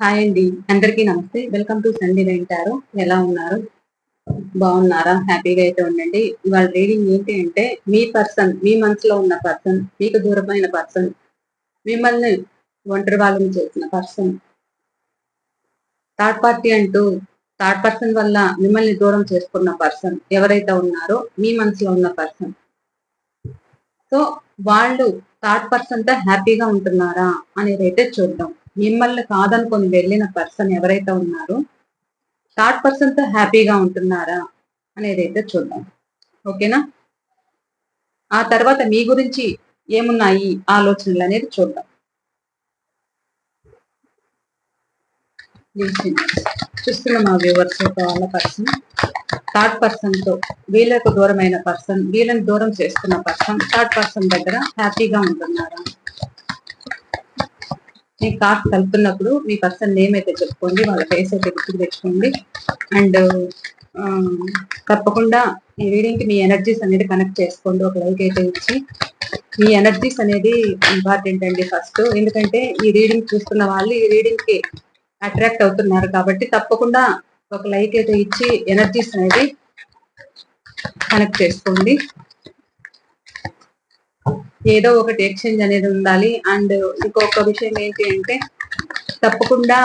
Hi అండి. అందరికీ నమస్తే. వెల్కమ్ టు సండే వింటారు ఎలా ఉన్నారు? బాగున్నారా? హ్యాపీగా అయితే ఉండండి. ఇవాళ రీడింగ్ ఏంటి అంటే మీ పర్సన్ మీ మనసులో ఉన్న పర్సన్ మీకు దూరమైన పర్సన్ మిమ్మల్ని ఒంటరి వాళ్ళని చేసిన పర్సన్ థర్డ్ పార్టీ అంటూ థర్డ్ పర్సన్ వల్ల మిమ్మల్ని దూరం చేసుకున్న పర్సన్ ఎవరైతే ఉన్నారో మీ మనసులో ఉన్న పర్సన్ సో వాళ్ళు థర్డ్ పర్సన్తో హ్యాపీగా ఉంటున్నారా అనేది అయితే చూద్దాం. మిమ్మల్ని కాదనుకొని వెళ్ళిన పర్సన్ ఎవరైతే ఉన్నారో థర్డ్ పర్సన్తో హ్యాపీగా ఉంటున్నారా అనేది అయితే చూద్దాం. ఓకేనా? ఆ తర్వాత మీ గురించి ఏమున్నాయి ఆలోచనలు అనేది చూద్దాం. చూస్తున్న మా వ్యూవర్స్ వాళ్ళ పర్సన్ థర్డ్ పర్సన్తో వీళ్ళకు దూరమైన పర్సన్ వీళ్ళని దూరం చేస్తున్న పర్సన్ థర్డ్ పర్సన్ దగ్గర హ్యాపీగా ఉంటున్నారా? మీ కార్డ్ కలుపుతున్నప్పుడు మీ పర్సన్ నేమ్ అయితే చెప్పుకోండి వాళ్ళ ఫేస్ అయితే గుర్తుకు తెచ్చుకోండి. అండ్ తప్పకుండా ఈ రీడింగ్కి మీ ఎనర్జీస్ అనేది కనెక్ట్ చేసుకోండి. ఒక లైక్ అయితే ఇచ్చి మీ ఎనర్జీస్ అనేది ఇంపార్టెంట్ అండి ఫస్ట్. ఎందుకంటే ఈ రీడింగ్ చూస్తున్న వాళ్ళు ఈ రీడింగ్కి అట్రాక్ట్ అవుతున్నారు కాబట్టి తప్పకుండా ఒక లైక్ అయితే ఇచ్చి ఎనర్జీస్ అనేది కనెక్ట్ చేసుకోండి. ఏదో ఒకటి ఎక్స్చేంజ్ అనేది ఉండాలి. అండ్ ఇంకొక విషయం ఏంటి అంటే తప్పకుండా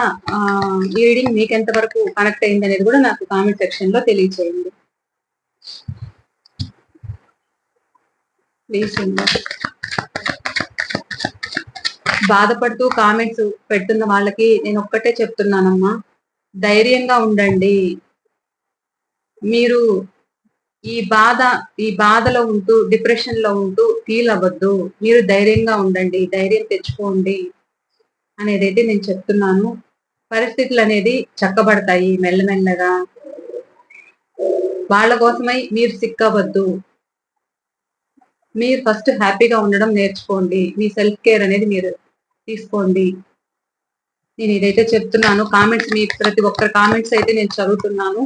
ఈ రీడింగ్ మీకు ఎంతవరకు కనెక్ట్ అయింది అనేది కూడా నాకు కామెంట్ సెక్షన్లో తెలియచేయండి. ప్లీజ్ బాధపడుతూ కామెంట్స్ పెడుతున్న వాళ్ళకి నేను ఒక్కటే చెప్తున్నానమ్మా. ధైర్యంగా ఉండండి. మీరు ఈ బాధ ఈ బాధలో ఉంటూ డిప్రెషన్లో ఉంటూ ఫీల్ అవ్వద్దు. మీరు ధైర్యంగా ఉండండి. ధైర్యం తెచ్చుకోండి అనేది అయితే నేను చెప్తున్నాను. పరిస్థితులు అనేది చక్కబడతాయి మెల్లమెల్లగా. వాళ్ళ కోసమై మీరు సిక్ అవ్వద్దు మీరు ఫస్ట్ హ్యాపీగా ఉండడం నేర్చుకోండి. మీ సెల్ఫ్ కేర్ అనేది మీరు తీసుకోండి. నేను ఇదైతే చెప్తున్నాను. కామెంట్స్ మీ ప్రతి ఒక్కరి కామెంట్స్ అయితే నేను చదువుతున్నాను.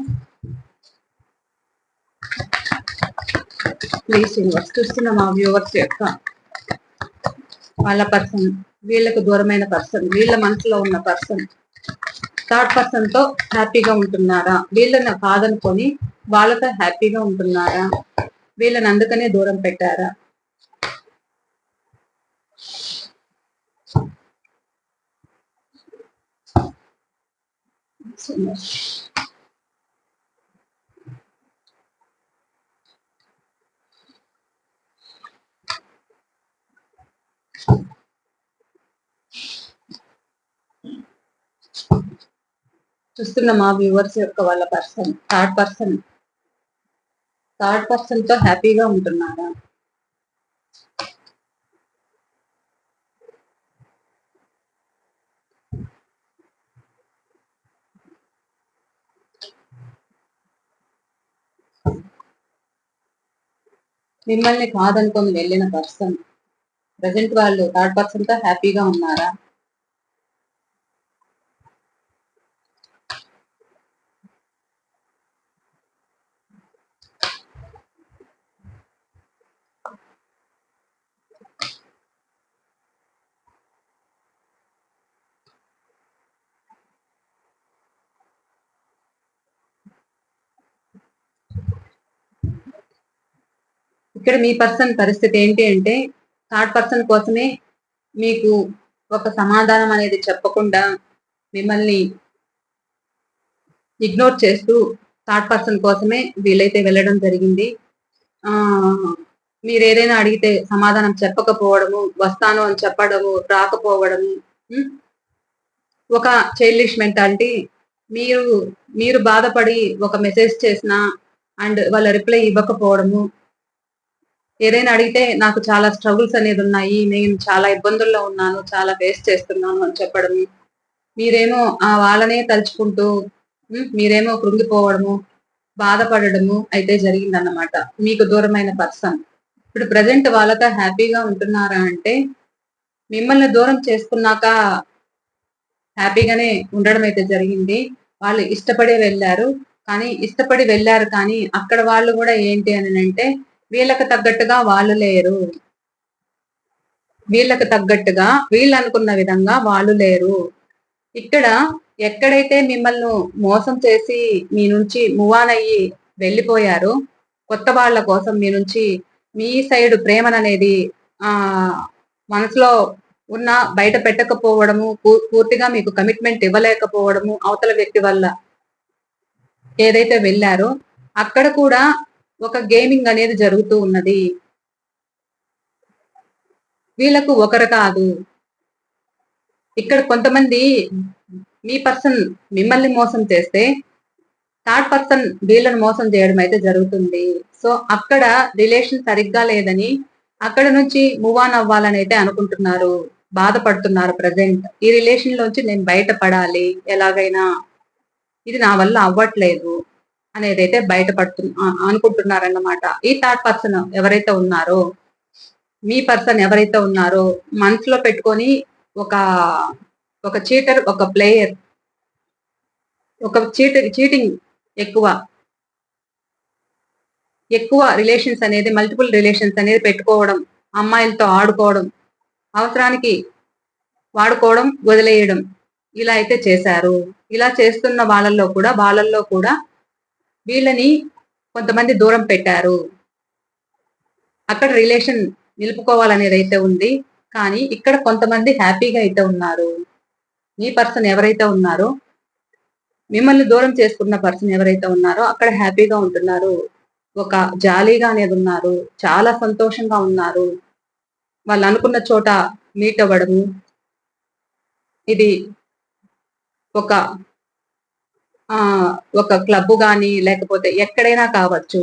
ప్లీజ్ యూనివర్స్ చూస్తున్న మా వ్యూవర్స్ యొక్క వాళ్ళ పర్సన్ వీళ్ళకు దూరమైన పర్సన్ వీళ్ళ మనసులో ఉన్న పర్సన్ థర్డ్ పర్సన్తో హ్యాపీగా ఉంటున్నారా? వీళ్ళని కాదనుకొని వాళ్ళతో హ్యాపీగా ఉంటున్నారా? వీళ్ళని అందుకనే దూరం పెట్టారా? చూస్తున్న మా వ్యూవర్స్ యొక్క వాళ్ళ పర్సన్ థర్డ్ పర్సన్ థర్డ్ పర్సన్తో హ్యాపీగా ఉంటున్నారా? మిమ్మల్ని కాదనుకొని వెళ్ళిన పర్సన్ ప్రజెంట్ వాళ్ళు థర్డ్ పర్సన్తో హ్యాపీగా ఉన్నారా? ఇక్కడ మీ పర్సన్ పరిస్థితి ఏంటి అంటే థర్డ్ పర్సన్ కోసమే మీకు ఒక సమాధానం అనేది చెప్పకుండా మిమ్మల్ని ఇగ్నోర్ చేస్తూ థర్డ్ పర్సన్ కోసమే వీలైతే వెళ్ళడం జరిగింది. మీరు ఏదైనా అడిగితే సమాధానం చెప్పకపోవడము వస్తాను అని చెప్పడము రాకపోవడము ఒక చైల్డిష్ మెంటాలిటీ మీరు మీరు బాధపడి ఒక మెసేజ్ చేసిన అండ్ వాళ్ళ రిప్లై ఇవ్వకపోవడము ఏదైనా అడిగితే నాకు చాలా స్ట్రగుల్స్ అనేది ఉన్నాయి నేను చాలా ఇబ్బందుల్లో ఉన్నాను చాలా ఫేస్ చేస్తున్నాను అని చెప్పడం మీరేమో ఆ వాళ్ళనే తలుచుకుంటూ మీరేమో కృంగిపోవడము బాధపడము అయితే జరిగిందన్నమాట. మీకు దూరమైన పర్సన్ ఇప్పుడు ప్రజెంట్ వాళ్ళతో హ్యాపీగా ఉంటున్నారా అంటే మిమ్మల్ని దూరం చేసుకున్నాక హ్యాపీగానే ఉండడం అయితే జరిగింది. వాళ్ళు ఇష్టపడి వెళ్ళారు కానీ ఇష్టపడి వెళ్ళారు కానీ అక్కడ వాళ్ళు కూడా ఏంటి అని అంటే వీళ్ళకి తగ్గట్టుగా వాళ్ళు లేరు. వీళ్ళకి తగ్గట్టుగా వీళ్ళు అనుకున్న విధంగా వాళ్ళు లేరు. ఇక్కడ ఎక్కడైతే మిమ్మల్ని మోసం చేసి మీ నుంచి మువాన్ అయ్యి వెళ్ళిపోయారో కొత్త వాళ్ళ కోసం మీ నుంచి మీ సైడ్ ప్రేమననేది ఆ మనసులో ఉన్న బయట పెట్టకపోవడము పూర్తిగా మీకు కమిట్మెంట్ ఇవ్వలేకపోవడము అవతల వ్యక్తి వల్ల ఏదైతే వెళ్ళారో అక్కడ కూడా ఒక గేమింగ్ అనేది జరుగుతూ ఉన్నది. వీళ్ళకు ఒకరు కాదు. ఇక్కడ కొంతమంది మీ పర్సన్ మిమ్మల్ని మోసం చేస్తే థర్డ్ పర్సన్ వీళ్ళను మోసం చేయడం అయితే జరుగుతుంది. సో అక్కడ రిలేషన్ సరిగ్గా లేదని అక్కడ నుంచి మూవ్ ఆన్ అవ్వాలని అయితే అనుకుంటున్నారు. బాధపడుతున్నారు ప్రజెంట్ ఈ రిలేషన్ లోంచి నేను బయటపడాలి. ఎలాగైనా. ఇది నా వల్ల అవ్వట్లేదు. అనేది అయితే బయటపడుతు అనుకుంటున్నారన్నమాట. ఈ థర్డ్ పర్సన్ ఎవరైతే ఉన్నారో మీ పర్సన్ ఎవరైతే ఉన్నారో మనసులో పెట్టుకొని ఒక ఒక చీటర్ ఒక ప్లేయర్ ఒక చీటర్ చీటింగ్ ఎక్కువ ఎక్కువ రిలేషన్స్ అనేది మల్టిపుల్ రిలేషన్స్ అనేది పెట్టుకోవడం అమ్మాయిలతో ఆడుకోవడం అవసరానికి వాడుకోవడం వదిలేయడం ఇలా అయితే చేశారు. ఇలా చేస్తున్న వాళ్ళల్లో కూడా వాళ్ళల్లో కూడా వీళ్ళని కొంతమంది దూరం పెట్టారు. అక్కడ రిలేషన్ నిలుపుకోవాలనేది అయితే ఉంది. కానీ ఇక్కడ కొంతమంది హ్యాపీగా అయితే ఉన్నారు. మీ పర్సన్ ఎవరైతే ఉన్నారో మిమ్మల్ని దూరం చేసుకున్న పర్సన్ ఎవరైతే ఉన్నారో అక్కడ హ్యాపీగా ఉంటున్నారు. ఒక జాలీగా అనేది ఉన్నారు. చాలా సంతోషంగా ఉన్నారు. వాళ్ళు అనుకున్న చోట మీట్ అవ్వడము ఇది ఒక ఒక క్లబ్ కానీ లేకపోతే ఎక్కడైనా కావచ్చు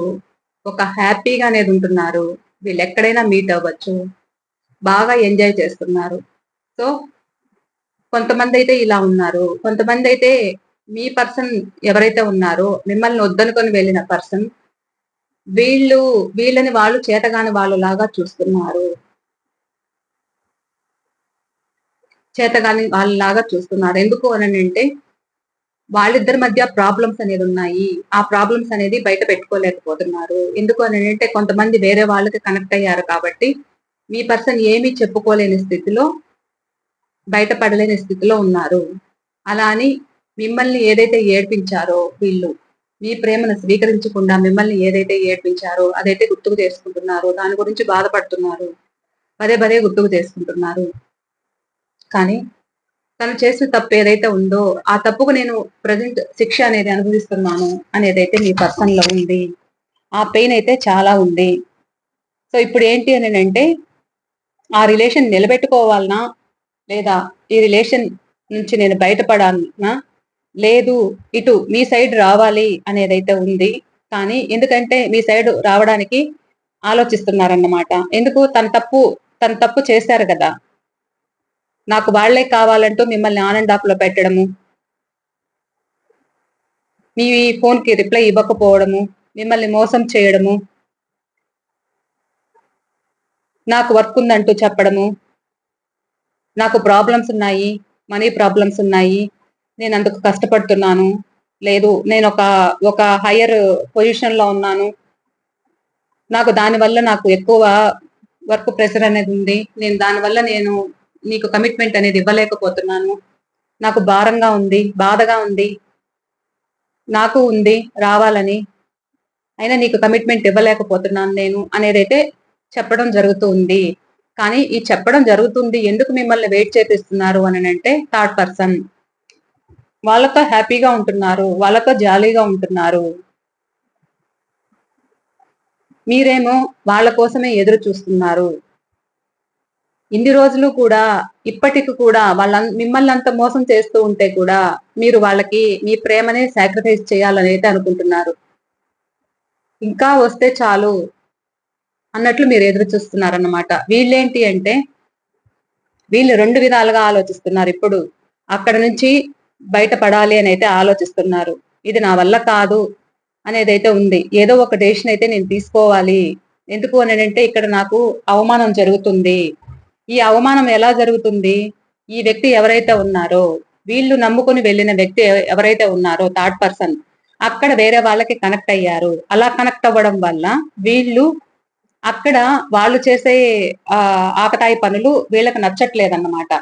ఒక హ్యాపీగా అనేది ఉంటున్నారు వీళ్ళు ఎక్కడైనా మీట్ అవ్వచ్చు బాగా ఎంజాయ్ చేస్తున్నారు. సో కొంతమంది అయితే ఇలా ఉన్నారు. కొంతమంది అయితే మీ పర్సన్ ఎవరైతే ఉన్నారో మిమ్మల్ని వద్దనుకొని వెళ్ళిన పర్సన్ వీళ్ళు వీళ్ళని వాళ్ళు చేతగాని వాళ్ళు లాగా చూస్తున్నారు. చేతగాని వాళ్ళలాగా చూస్తున్నారు. ఎందుకు అని అంటే వాళ్ళిద్దరి మధ్య ప్రాబ్లమ్స్ అనేది ఉన్నాయి. ఆ ప్రాబ్లమ్స్ అనేది బయట పెట్టుకోలేకపోతున్నారు. ఎందుకు అని అంటే కొంతమంది వేరే వాళ్ళకి కనెక్ట్ అయ్యారు కాబట్టి మీ పర్సన్ ఏమీ చెప్పుకోలేని స్థితిలో బయటపడలేని స్థితిలో ఉన్నారు. అలా అని మిమ్మల్ని ఏదైతే ఏడ్పించారో వీళ్ళు మీ ప్రేమను స్వీకరించకుండా మిమ్మల్ని ఏదైతే ఏడ్పించారో అదైతే గుర్తుకు చేసుకుంటున్నారు. దాని గురించి బాధపడుతున్నారు. పదే పదే గుర్తుకు చేసుకుంటున్నారు. కానీ తను చేసిన తప్పు ఏదైతే ఉందో ఆ తప్పుకు నేను ప్రజెంట్ శిక్ష అనేది అనుభవిస్తున్నాను అనేది అయితే మీ పర్సన్లో ఉంది. ఆ పెయిన్ అయితే చాలా ఉంది. సో ఇప్పుడు ఏంటి అని అంటే ఆ రిలేషన్ నిలబెట్టుకోవాలనా లేదా ఈ రిలేషన్ నుంచి నేను బయటపడాలనా లేదు ఇటు మీ సైడ్ రావాలి అనేది అయితే ఉంది. కానీ ఎందుకంటే మీ సైడ్ రావడానికి ఆలోచిస్తున్నారన్నమాట. ఎందుకు? తన తప్పు తన తప్పు చేశారు కదా. నాకు వాళ్ళే కావాలంటూ మిమ్మల్ని ఆనంద్ ఆప్లో పెట్టడము. మీ ఫోన్కి రిప్లై ఇవ్వకపోవడము మిమ్మల్ని మోసం చేయడము. నాకు వర్క్ ఉందంటూ చెప్పడము. నాకు ప్రాబ్లమ్స్ ఉన్నాయి మనీ ప్రాబ్లమ్స్ ఉన్నాయి నేను అందుకు కష్టపడుతున్నాను. లేదు నేను ఒక ఒక హయ్యర్ పొజిషన్లో ఉన్నాను. నాకు దానివల్ల నాకు ఎక్కువ వర్క్ ప్రెషర్ అనేది ఉంది. నేను దానివల్ల నేను నీకు కమిట్మెంట్ అనేది ఇవ్వలేకపోతున్నాను. నాకు భారంగా ఉంది బాధగా ఉంది నాకు ఉంది రావాలని. అయినా నీకు కమిట్మెంట్ ఇవ్వలేకపోతున్నాను నేను అనేది అయితే చెప్పడం జరుగుతుంది. కానీ ఈ చెప్పడం జరుగుతుంది ఎందుకు మిమ్మల్ని వెయిట్ చేపిస్తున్నారు అని అంటే థర్డ్ పర్సన్ వాళ్ళతో హ్యాపీగా ఉంటున్నారు వాళ్ళతో జాలీగా ఉంటున్నారు. మీరేమో వాళ్ళ కోసమే ఎదురు చూస్తున్నారు. ఇన్ని రోజులు కూడా ఇప్పటికి కూడా వాళ్ళ మిమ్మల్ని అంత మోసం చేస్తూ ఉంటే కూడా మీరు వాళ్ళకి మీ ప్రేమనే సాక్రిఫైస్ చేయాలని అయితే అనుకుంటున్నారు. ఇంకా వస్తే చాలు అన్నట్లు మీరు ఎదురు చూస్తున్నారన్నమాట. వీళ్ళేంటి అంటే వీళ్ళు రెండు విధాలుగా ఆలోచిస్తున్నారు. ఇప్పుడు అక్కడ నుంచి బయటపడాలి అని అయితే ఆలోచిస్తున్నారు. ఇది నా వల్ల కాదు అనేది అయితే ఉంది. ఏదో ఒక డెసిషన్ అయితే నేను తీసుకోవాలి. ఎందుకు అని అంటే ఇక్కడ నాకు అవమానం జరుగుతుంది. ఈ అవమానం ఎలా జరుగుతుంది? ఈ వ్యక్తి ఎవరైతే ఉన్నారో వీళ్ళు నమ్ముకుని వెళ్ళిన వ్యక్తి ఎవరైతే ఉన్నారో థర్డ్ పర్సన్ అక్కడ వేరే వాళ్ళకి కనెక్ట్ అయ్యారు. అలా కనెక్ట్ అవ్వడం వల్ల వీళ్ళు అక్కడ వాళ్ళు చేసే ఆకతాయి పనులు వీళ్ళకి నచ్చట్లేదన్నమాట.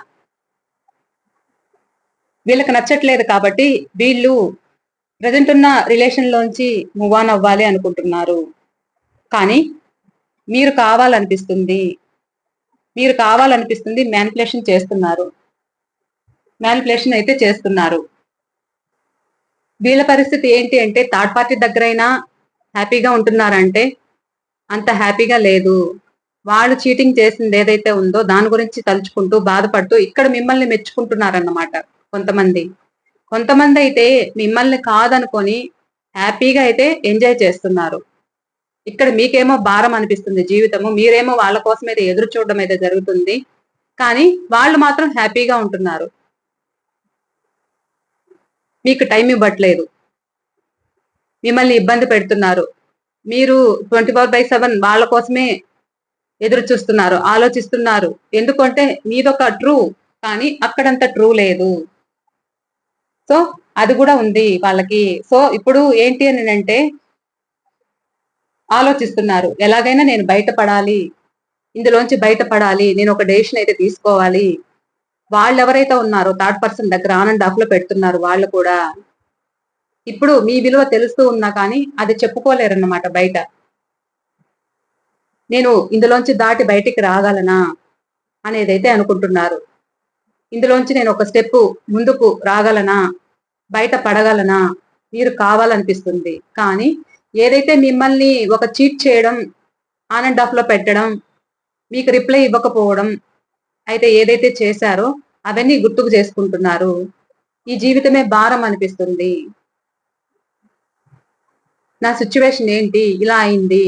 వీళ్ళకి నచ్చట్లేదు కాబట్టి వీళ్ళు ప్రజెంట్ ఉన్న రిలేషన్లోంచి మూవ్ ఆన్ అవ్వాలి అనుకుంటున్నారు. కానీ మీరు కావాలనిపిస్తుంది. మీరు కావాలనిపిస్తుంది మ్యానిపులేషన్ చేస్తున్నారు. మ్యానిపులేషన్ అయితే చేస్తున్నారు. వీళ్ళ పరిస్థితి ఏంటి అంటే థర్డ్ పార్టీ దగ్గరైనా హ్యాపీగా ఉంటున్నారంటే అంత హ్యాపీగా లేదు. వాళ్ళు చీటింగ్ చేసింది ఏదైతే ఉందో దాని గురించి తలుచుకుంటూ బాధపడుతూ ఇక్కడ మిమ్మల్ని మెచ్చుకుంటున్నారన్నమాట కొంతమంది. కొంతమంది అయితే మిమ్మల్ని కాదనుకొని హ్యాపీగా అయితే ఎంజాయ్ చేస్తున్నారు. ఇక్కడ మీకేమో భారం అనిపిస్తుంది జీవితము మీరేమో వాళ్ళ కోసం అయితే ఎదురు చూడడం అయితే జరుగుతుంది. కానీ వాళ్ళు మాత్రం హ్యాపీగా ఉంటున్నారు. మీకు టైం ఇవ్వట్లేదు. మిమ్మల్ని ఇబ్బంది పెడుతున్నారు. మీరు ట్వంటీ ఫోర్ బై సెవెన్ వాళ్ళ కోసమే ఎదురు చూస్తున్నారు ఆలోచిస్తున్నారు. ఎందుకంటే మీదొక ట్రూ కానీ అక్కడంత ట్రూ లేదు. సో అది కూడా ఉంది వాళ్ళకి. సో ఇప్పుడు ఏంటి అని అంటే ఆలోచిస్తున్నారు. ఎలాగైనా నేను బయటపడాలి. ఇందులోంచి బయటపడాలి. నేను ఒక డెసిషన్ అయితే తీసుకోవాలి. వాళ్ళు ఎవరైతే ఉన్నారో థర్డ్ పర్సన్ దగ్గర ఆన్ అండ్ ఆఫ్లో పెడుతున్నారు వాళ్ళు కూడా. ఇప్పుడు మీ విలువ తెలుస్తూ ఉన్నా కానీ అది చెప్పుకోలేరన్నమాట బయట. నేను ఇందులోంచి దాటి బయటికి రాగలనా అనేదైతే అనుకుంటున్నారు. ఇందులోంచి నేను ఒక స్టెప్ ముందుకు రాగలనా? బయట పడగలనా? మీరు కావాలనిపిస్తుంది. కానీ ఏదైతే మిమ్మల్ని ఒక చీట్ చేయడం ఆన్ అండ్ ఆఫ్లో పెట్టడం మీకు రిప్లై ఇవ్వకపోవడం అయితే ఏదైతే చేశారో అవన్నీ గుర్తుకు చేసుకుంటున్నారు. ఈ జీవితమే భారం అనిపిస్తుంది. నా సిచ్యువేషన్ ఏంటి? ఇలా అయింది.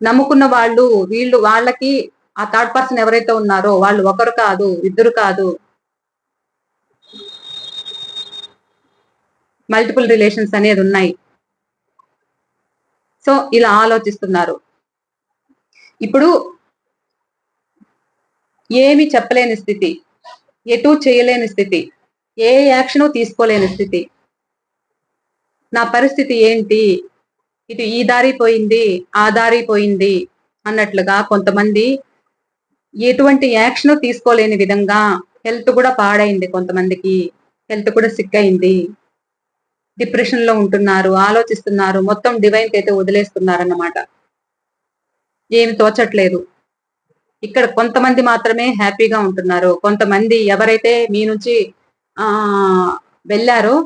నమ్ముకున్న వాళ్ళు వీళ్ళు వాళ్ళకి ఆ థర్డ్ పర్సన్ ఎవరైతే ఉన్నారో వాళ్ళు ఒకరు కాదు ఇద్దరు కాదు. మల్టిపుల్ రిలేషన్స్ అనేది ఉన్నాయి. సో ఇలా ఆలోచిస్తున్నారు. ఇప్పుడు ఏమి చెప్పలేని స్థితి ఎటు చేయలేని స్థితి ఏ యాక్షన్ తీసుకోలేని స్థితి. నా పరిస్థితి ఏంటి? ఇటు ఈ దారి పోయింది ఆ దారి పోయింది అన్నట్లుగా కొంతమంది ఎటువంటి యాక్షన్ తీసుకోలేని విధంగా హెల్త్ కూడా పాడైంది కొంతమందికి. హెల్త్ కూడా సిక్ అయింది. డిప్రెషన్లో ఉంటున్నారు ఆలోచిస్తున్నారు మొత్తం డివైన్ అయితే వదిలేస్తున్నారు అన్నమాట ఏమి తోచట్లేదు. ఇక్కడ కొంతమంది మాత్రమే హ్యాపీగా ఉంటున్నారు. కొంతమంది ఎవరైతే మీ నుంచి ఆ వెళ్ళారో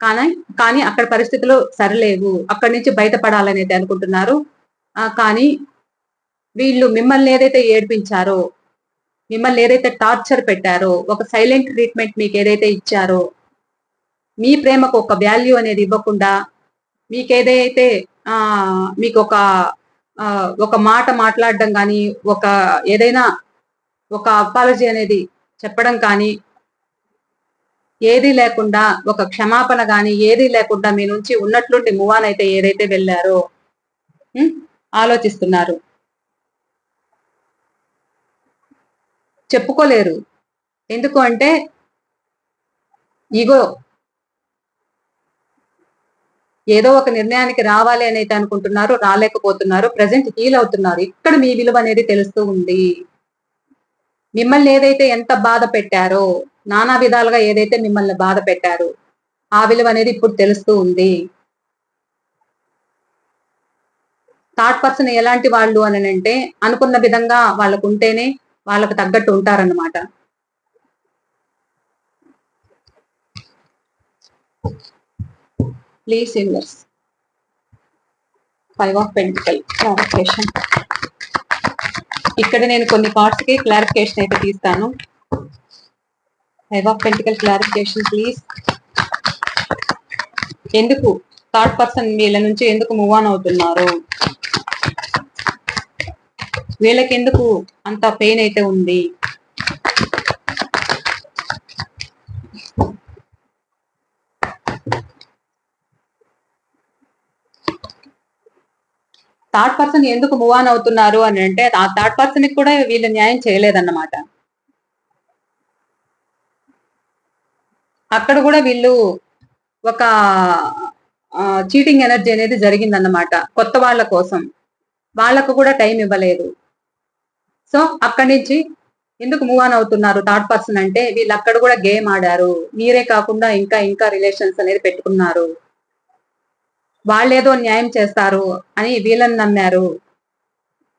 కానీ కానీ అక్కడ పరిస్థితులు సరిలేవు. అక్కడి నుంచి బయటపడాలని అయితే అనుకుంటున్నారు. కానీ వీళ్ళు మిమ్మల్ని ఏదైతే ఏడ్పించారో మిమ్మల్ని ఏదైతే టార్చర్ పెట్టారో ఒక సైలెంట్ ట్రీట్మెంట్ మీకు ఏదైతే ఇచ్చారో మీ ప్రేమకు ఒక వాల్యూ అనేది ఇవ్వకుండా మీకు ఏదైతే ఆ మీకు ఒక ఒక మాట మాట్లాడడం కానీ ఒక ఏదైనా ఒక అపాలజీ అనేది చెప్పడం కానీ ఏది లేకుండా ఒక క్షమాపణ కానీ ఏది లేకుండా మీ నుంచి ఉన్నట్లుండి మువాన్ అయితే ఏదైతే వెళ్ళారో ఆలోచిస్తున్నారు. చెప్పుకోలేరు. ఎందుకు అంటే ఈగో ఏదో ఒక నిర్ణయానికి రావాలి అని అయితే అనుకుంటున్నారు రాలేకపోతున్నారు ప్రజెంట్ ఫీల్ అవుతున్నారు. ఇక్కడ మీ విలువ అనేది తెలుస్తూ ఉంది. మిమ్మల్ని ఏదైతే ఎంత బాధ పెట్టారో నానా విధాలుగా ఏదైతే మిమ్మల్ని బాధ పెట్టారో ఆ విలువ అనేది ఇప్పుడు తెలుస్తూ ఉంది. థర్డ్ పర్సన్ ఎలాంటి వాళ్ళు అని అంటే అనుకున్న విధంగా వాళ్ళకు ఉంటేనే వాళ్ళకు తగ్గట్టు ఉంటారన్నమాట. Please universe five of pentacle clarification ఇక్కడ నేను కొన్ని పార్ట్స్కి క్లారిఫికేషన్ అయితే తీస్తాను. Five of pentacle clarification please ఎందుకు? థర్డ్ పర్సన్ వీళ్ళ నుంచి ఎందుకు మూవ్ ఆన్ అవుతున్నారు? వీళ్ళకి ఎందుకు అంత పెయిన్ అయితే ఉంది? థర్డ్ పర్సన్ ఎందుకు మూవ్ ఆన్ అవుతున్నారు అని అంటే ఆ థర్డ్ పర్సన్కి కూడా వీళ్ళు న్యాయం చేయలేదన్నమాట. అక్కడ కూడా వీళ్ళు ఒక చీటింగ్ ఎనర్జీ అనేది జరిగిందన్నమాట కొత్త వాళ్ళ కోసం. వాళ్ళకు కూడా టైం ఇవ్వలేదు. సో అక్కడి నుంచి ఎందుకు మూవ్ ఆన్ అవుతున్నారు థర్డ్ పర్సన్ అంటే వీళ్ళు అక్కడ కూడా గేమ్ ఆడారు. మీరే కాకుండా ఇంకా ఇంకా రిలేషన్స్ అనేది పెట్టుకున్నారు. వాళ్ళేదో న్యాయం చేస్తారు అని వీళ్ళని నమ్మారు.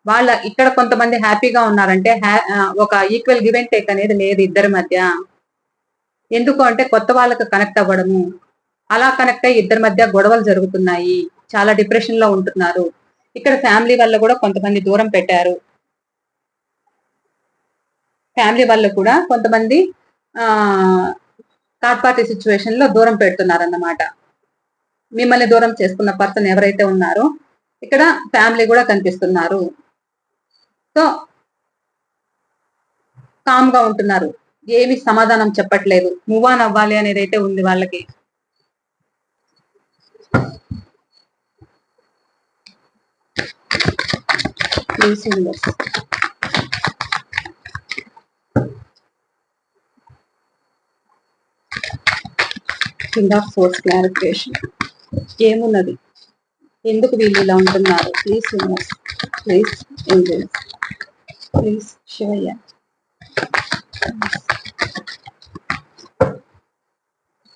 వాళ్ళ ఇక్కడ కొంతమంది హ్యాపీగా ఉన్నారంటే ఒక ఈక్వల్ గివ్ అండ్ టేక్ అనేది లేదు ఇద్దరి మధ్య. ఎందుకు అంటే కొత్త వాళ్ళకి కనెక్ట్ అవ్వడము. అలా కనెక్ట్ అయ్యి ఇద్దరి మధ్య గొడవలు జరుగుతున్నాయి. చాలా డిప్రెషన్లో ఉంటున్నారు. ఇక్కడ ఫ్యామిలీ వల్ల కూడా కొంతమంది దూరం పెట్టారు. ఫ్యామిలీ వల్ల కూడా కొంతమంది ఆ థర్డ్ పార్టీ సిచ్యువేషన్లో దూరం పెడుతున్నారు అన్నమాట మిమ్మల్ని దూరం చేసుకున్న పర్సన్ ఎవరైతే ఉన్నారో ఇక్కడ ఫ్యామిలీ కూడా కనిపిస్తున్నారు. సో కామ్గా ఉంటున్నారు. ఏమి సమాధానం చెప్పట్లేదు. మూవ్ ఆన్ అవ్వాలి అనేది అయితే ఉంది వాళ్ళకి. కింద ఫోర్స్ క్లారిఫికేషన్ ఏమున్నది? ఎందుకు వీళ్ళు ఇలా ఉంటున్నారు? Please universe please angels please Shivayya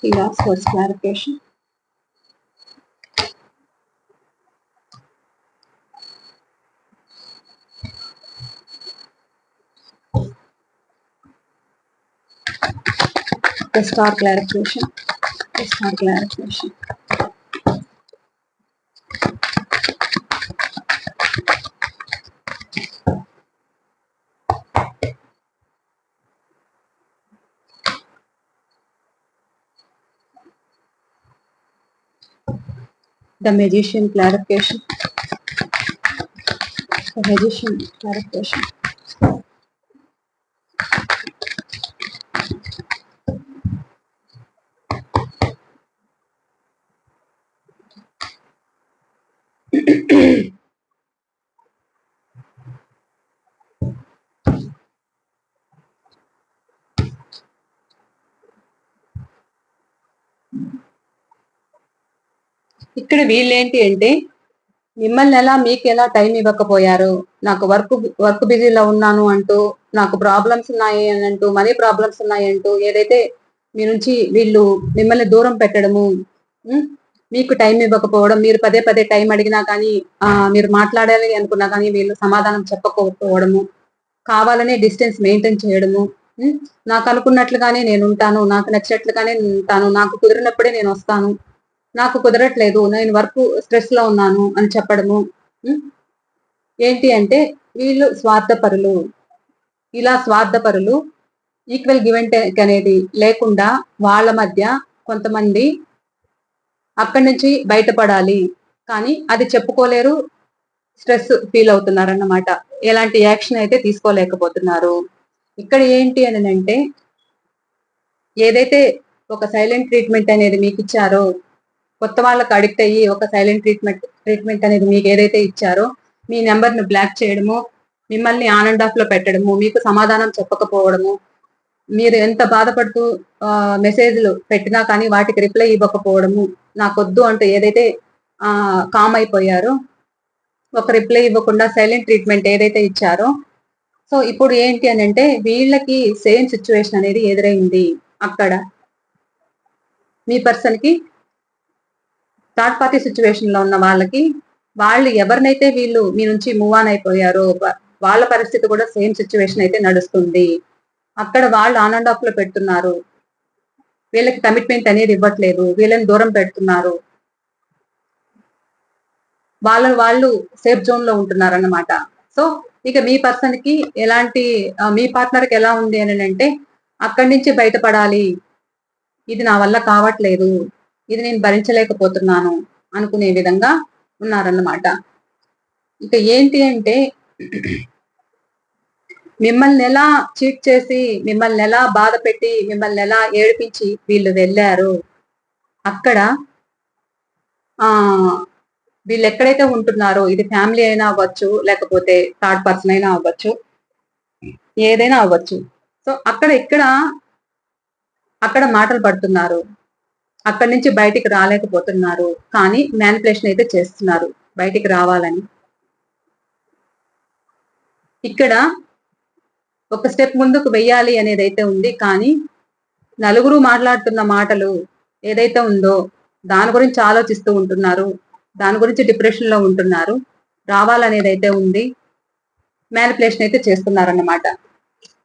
king of force clarification the star clarification. The star clarification. The magician clarification. The magician clarification ఇక్కడ వీళ్ళేంటి అంటే మిమ్మల్ని ఎలా మీకు ఎలా టైం ఇవ్వకపోయారు? నాకు వర్క్ వర్క్ బిజీలో ఉన్నాను అంటూ నాకు ప్రాబ్లమ్స్ ఉన్నాయి అని అంటూ మనీ ప్రాబ్లమ్స్ ఉన్నాయి అంటూ ఏదైతే మీ నుంచి వీళ్ళు మిమ్మల్ని దూరం పెట్టడము మీకు టైం ఇవ్వకపోవడం మీరు పదే పదే టైం అడిగినా కానీ మీరు మాట్లాడాలి అనుకున్నా కానీ వీళ్ళు సమాధానం చెప్పకపోవడము కావాలనే డిస్టెన్స్ మెయింటైన్ చేయడము నాకు అనుకున్నట్లుగానే నేను ఉంటాను నాకు నచ్చినట్లుగానే నేను ఉంటాను నాకు కుదిరినప్పుడే నేను వస్తాను నాకు కుదరట్లేదు నేను వర్క్ స్ట్రెస్లో ఉన్నాను అని చెప్పడము. ఏంటి అంటే వీళ్ళు స్వార్థపరులు. ఇలా స్వార్థపరులు ఈక్వల్ గివెంట్ టేక్ అనేది లేకుండా వాళ్ళ మధ్య కొంతమంది అక్కడి నుంచి బయటపడాలి. కానీ అది చెప్పుకోలేరు స్ట్రెస్ ఫీల్ అవుతున్నారు అన్నమాట ఎలాంటి యాక్షన్ అయితే తీసుకోలేకపోతున్నారు. ఇక్కడ ఏంటి అని అంటే ఏదైతే ఒక సైలెంట్ ట్రీట్మెంట్ అనేది మీకు ఇచ్చారో కొత్త వాళ్ళకి అడిక్ట్ అయ్యి ఒక సైలెంట్ ట్రీట్మెంట్ ట్రీట్మెంట్ అనేది మీకు ఏదైతే ఇచ్చారో మీ నెంబర్ను బ్లాక్ చేయడము మిమ్మల్ని ఆన్ అండ్ ఆఫ్లో పెట్టడము మీకు సమాధానం చెప్పకపోవడము మీరు ఎంత బాధపడుతూ మెసేజ్లు పెట్టినా కానీ వాటికి రిప్లై ఇవ్వకపోవడము నాకొద్దు అంటూ ఏదైతే కామ్ అయిపోయారో ఒక రిప్లై ఇవ్వకుండా సైలెంట్ ట్రీట్మెంట్ ఏదైతే ఇచ్చారో సో ఇప్పుడు ఏంటి అని అంటే వీళ్ళకి సేమ్ సిచ్యువేషన్ అనేది ఎదురైంది అక్కడ. మీ పర్సన్కి థర్డ్ పార్టీ సిచ్యువేషన్లో ఉన్న వాళ్ళకి వాళ్ళు ఎవరినైతే వీళ్ళు మీ నుంచి మూవ్ ఆన్ అయిపోయారో వాళ్ళ పరిస్థితి కూడా సేమ్ సిచ్యువేషన్ అయితే నడుస్తుంది. అక్కడ వాళ్ళు ఆన్ అండ్ ఆఫ్లో పెడుతున్నారు. వీళ్ళకి కమిట్మెంట్ అనేది ఇవ్వట్లేదు. వీళ్ళని దూరం పెడుతున్నారు. వాళ్ళ వాళ్ళు సేఫ్ జోన్లో ఉంటున్నారు అన్నమాట సో ఇక మీ పర్సన్కి ఎలాంటి మీ పార్ట్నర్కి ఎలా ఉంది అని అంటే అక్కడి నుంచి బయటపడాలి. ఇది నా వల్ల కావట్లేదు. ఇది నేను భరించలేకపోతున్నాను అనుకునే విధంగా ఉన్నారన్నమాట. ఇక ఏంటి అంటే మిమ్మల్ని ఎలా చీట్ చేసి మిమ్మల్ని ఎలా బాధ పెట్టి మిమ్మల్ని ఎలా ఏడిపించి వీళ్ళు వెళ్ళారు? అక్కడ ఆ వీళ్ళు ఎక్కడైతే ఉంటున్నారో ఇది ఫ్యామిలీ అయినా అవ్వచ్చు లేకపోతే థర్డ్ పర్సన్ అయినా అవ్వచ్చు ఏదైనా అవ్వచ్చు. సో అక్కడ ఇక్కడ అక్కడ మాటలు పడుతున్నారు. అక్కడి నుంచి బయటికి రాలేకపోతున్నారు. కానీ మ్యానిపులేషన్ అయితే చేస్తున్నారు. బయటికి రావాలని. ఇక్కడ ఒక స్టెప్ ముందుకు వెయ్యాలి అనేది అయితే ఉంది. కానీ నలుగురు మాట్లాడుతున్న మాటలు ఏదైతే ఉందో దాని గురించి ఆలోచిస్తూ ఉంటున్నారు. దాని గురించి డిప్రెషన్లో ఉంటున్నారు. రావాలనేది అయితే ఉంది. మ్యానిపులేషన్ అయితే చేస్తున్నారన్నమాట.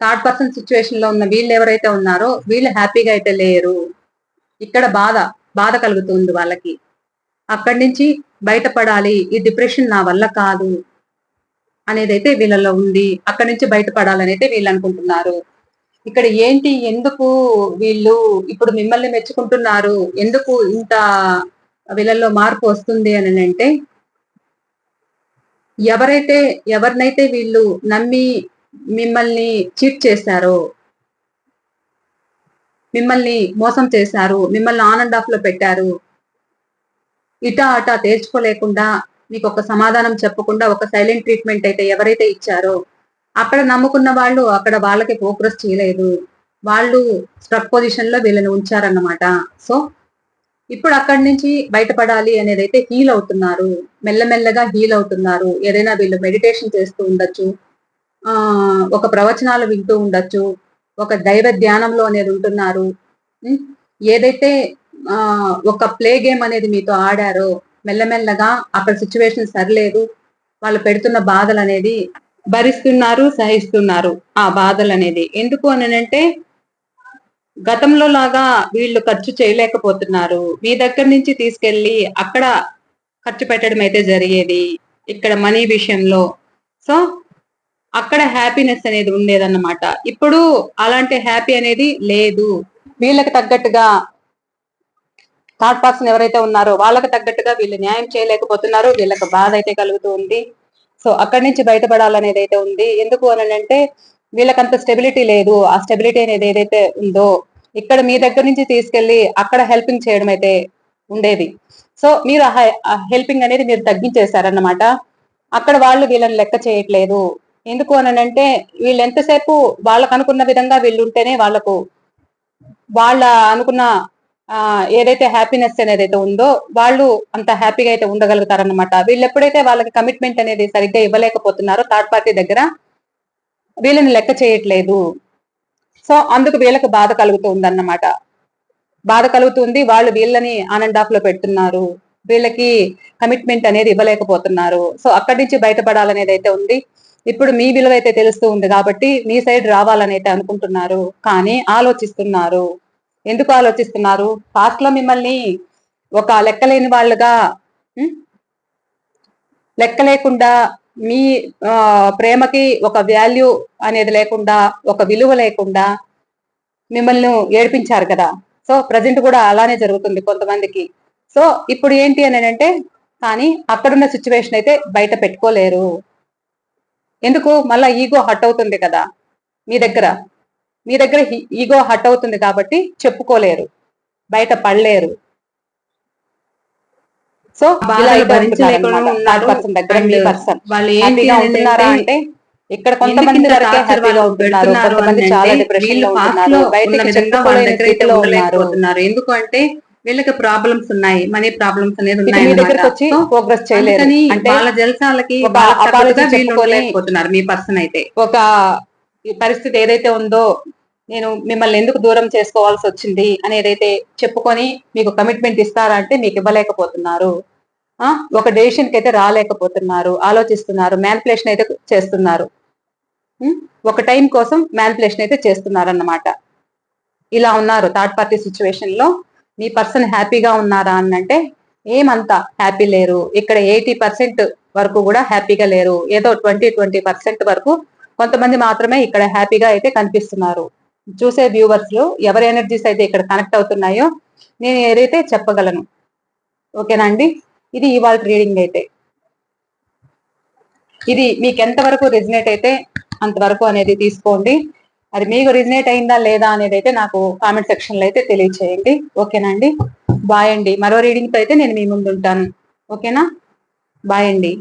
థర్డ్ పర్సన్ సిచ్యువేషన్లో ఉన్న వీళ్ళు ఎవరైతే ఉన్నారో వీళ్ళు హ్యాపీగా అయితే లేరు. ఇక్కడ బాధ బాధ కలుగుతుంది వాళ్ళకి. అక్కడి నుంచి బయటపడాలి ఈ డిప్రెషన్ నా వల్ల కాదు అనేది అయితే వీళ్ళలో ఉంది. అక్కడి నుంచి బయటపడాలని అయితే వీళ్ళు అనుకుంటున్నారు. ఇక్కడ ఏంటి ఎందుకు వీళ్ళు ఇప్పుడు మిమ్మల్ని మెచ్చుకుంటున్నారు? ఎందుకు ఇంత వీళ్ళల్లో మార్పు వస్తుంది అని అంటే ఎవరైతే ఎవరినైతే వీళ్ళు నమ్మి మిమ్మల్ని చీట్ చేశారో మిమ్మల్ని మోసం చేశారు మిమ్మల్ని ఆన్ అండ్ ఆఫ్లో పెట్టారు. ఇటా అటా తేల్చుకోలేకుండా మీకు ఒక సమాధానం చెప్పకుండా ఒక సైలెంట్ ట్రీట్మెంట్ అయితే ఎవరైతే ఇచ్చారో అక్కడ నమ్ముకున్న వాళ్ళు అక్కడ వాళ్ళకి ప్రోగ్రెస్ చేయలేదు. వాళ్ళు స్ట్రక్ పొజిషన్లో వీళ్ళని ఉంచారన్నమాట. సో ఇప్పుడు అక్కడి నుంచి బయటపడాలి అనేది అయితే హీల్ అవుతున్నారు. మెల్లమెల్లగా హీల్ అవుతున్నారు. ఏదైనా వీళ్ళు మెడిటేషన్ చేస్తూ ఉండొచ్చు. ఒక ప్రవచనాలు వింటూ ఉండొచ్చు. ఒక దైవ ధ్యానంలో అనేది ఉంటున్నారు. ఏదైతే ఒక ప్లే గేమ్ అనేది మీతో ఆడారో మెల్లమెల్లగా అక్కడ సిచ్యువేషన్ సరిలేదు వాళ్ళు పెడుతున్న బాధలు అనేది భరిస్తున్నారు సహిస్తున్నారు ఆ బాధలు అనేది. ఎందుకు అని అంటే గతంలో లాగా వీళ్ళు ఖర్చు చేయలేకపోతున్నారు. మీ దగ్గర నుంచి తీసుకెళ్ళి అక్కడ ఖర్చు పెట్టడం అయితే జరిగేది ఇక్కడ మనీ విషయంలో. సో అక్కడ హ్యాపీనెస్ అనేది ఉండేదన్నమాట. ఇప్పుడు అలాంటి హ్యాపీ అనేది లేదు. వీళ్ళకి తగ్గట్టుగా థర్డ్ పర్సన్ ఎవరైతే ఉన్నారో వాళ్ళకి తగ్గట్టుగా వీళ్ళు న్యాయం చేయలేకపోతున్నారు. వీళ్ళకి బాధ అయితే కలుగుతూ ఉంది. సో అక్కడి నుంచి బయటపడాలనేది అయితే ఉంది. ఎందుకు అని అంటే వీళ్ళకంత స్టెబిలిటీ లేదు. ఆ స్టెబిలిటీ అనేది ఏదైతే ఉందో ఇక్కడ మీ దగ్గర నుంచి తీసుకెళ్ళి అక్కడ హెల్పింగ్ చేయడం అయితే ఉండేది. సో మీరు హెల్పింగ్ అనేది మీరు తగ్గించేశారన్నమాట. అక్కడ వాళ్ళు వీళ్ళని లెక్క చేయట్లేదు. ఎందుకు అని అంటే వీళ్ళు ఎంతసేపు వాళ్ళకు అనుకున్న విధంగా వీళ్ళు ఉంటేనే వాళ్ళకు వాళ్ళ అనుకున్న ఏదైతే హ్యాపీనెస్ అనేది అయితే ఉందో వాళ్ళు అంత హ్యాపీగా అయితే ఉండగలుగుతారన్నమాట. వీళ్ళు ఎప్పుడైతే వాళ్ళకి కమిట్మెంట్ అనేది సరిగ్గా ఇవ్వలేకపోతున్నారో థర్డ్ పార్టీ దగ్గర వీళ్ళని లెక్క చేయట్లేదు. సో అందుకు వీళ్ళకి బాధ కలుగుతూ ఉందన్నమాట బాధ కలుగుతుంది వాళ్ళు వీళ్ళని ఆనండ్ ఆఫ్లో పెడుతున్నారు. వీళ్ళకి కమిట్మెంట్ అనేది ఇవ్వలేకపోతున్నారు. సో అక్కడి నుంచి బయటపడాలనేది అయితే ఉంది. ఇప్పుడు మీ విలువ అయితే తెలుస్తూ ఉంది కాబట్టి మీ సైడ్ రావాలని అయితే అనుకుంటున్నారు కానీ ఆలోచిస్తున్నారు. ఎందుకు ఆలోచిస్తున్నారు? పాస్ట్లో మిమ్మల్ని ఒక లెక్కలేని వాళ్ళుగా లెక్క లేకుండా మీ ప్రేమకి ఒక వాల్యూ అనేది లేకుండా ఒక విలువ లేకుండా మిమ్మల్ని ఏడిపించారు కదా. సో ప్రజెంట్ కూడా అలానే జరుగుతుంది కొంతమందికి. సో ఇప్పుడు ఏంటి అని అంటే కానీ అక్కడున్న సిచ్యువేషన్ అయితే బయట పెట్టుకోలేరు. ఎందుకు? మళ్ళా ఈగో హట్ అవుతుంది కదా. మీ దగ్గర. మీ దగ్గర ఈగో హట్ అవుతుంది కాబట్టి చెప్పుకోలేరు. బయట పడలేరు. సో అంటే ఇక్కడ కొంతమంది చాలా డిప్రెషన్లో ఉన్నారు. ఎందుకు అంటే వీళ్ళకి ప్రాబ్లమ్స్ ఉన్నాయి మనీ ప్రాబ్లమ్స్ అనేది ఉన్నాయి ప్రోగ్రెస్ చేయలేదు వాళ్ళ జలసాలకి చెప్పుకోలేకపోతున్నారు మీ పర్సన్ అయితే. ఒక పరిస్థితి ఏదైతే ఉందో నేను మిమ్మల్ని ఎందుకు దూరం చేసుకోవాల్సి వచ్చింది అని ఏదైతే చెప్పుకొని మీకు కమిట్మెంట్ ఇస్తారా అంటే మీకు ఇవ్వలేకపోతున్నారు. ఒక డెసిషన్కి అయితే రాలేకపోతున్నారు ఆలోచిస్తున్నారు మ్యాన్పులేషన్ అయితే చేస్తున్నారు. ఒక టైం కోసం మ్యాన్పులేషన్ అయితే చేస్తున్నారు అన్నమాట ఇలా ఉన్నారు థర్డ్ పార్టీ సిచ్యువేషన్లో. మీ పర్సన్ హ్యాపీగా ఉన్నారా అని అంటే ఏమంతా హ్యాపీ లేరు. ఇక్కడ ఎయిటీ పర్సెంట్ వరకు కూడా హ్యాపీగా లేరు. ఏదో ట్వంటీ ట్వంటీ పర్సెంట్ వరకు కొంతమంది మాత్రమే ఇక్కడ హ్యాపీగా అయితే కనిపిస్తున్నారు. చూసే వ్యూవర్స్లో ఎవరి ఎనర్జీస్ అయితే ఇక్కడ కనెక్ట్ అవుతున్నాయో నేను ఏదైతే చెప్పగలను. ఓకేనా అండి? ఇది ఇవాళ రీడింగ్ అయితే. ఇది మీకు ఎంతవరకు రెజినేట్ అయితే అంతవరకు అనేది తీసుకోండి. అది మీకు రిజనేట్ అయిందా లేదా అనేది అయితే నాకు కామెంట్ సెక్షన్లో అయితే తెలియచేయండి. ఓకేనా అండి? బాయ్ అండి. మరో రీడింగ్ అయితే నేను మీ ముందు ఉంటాను. ఓకేనా బాయ్ అండి.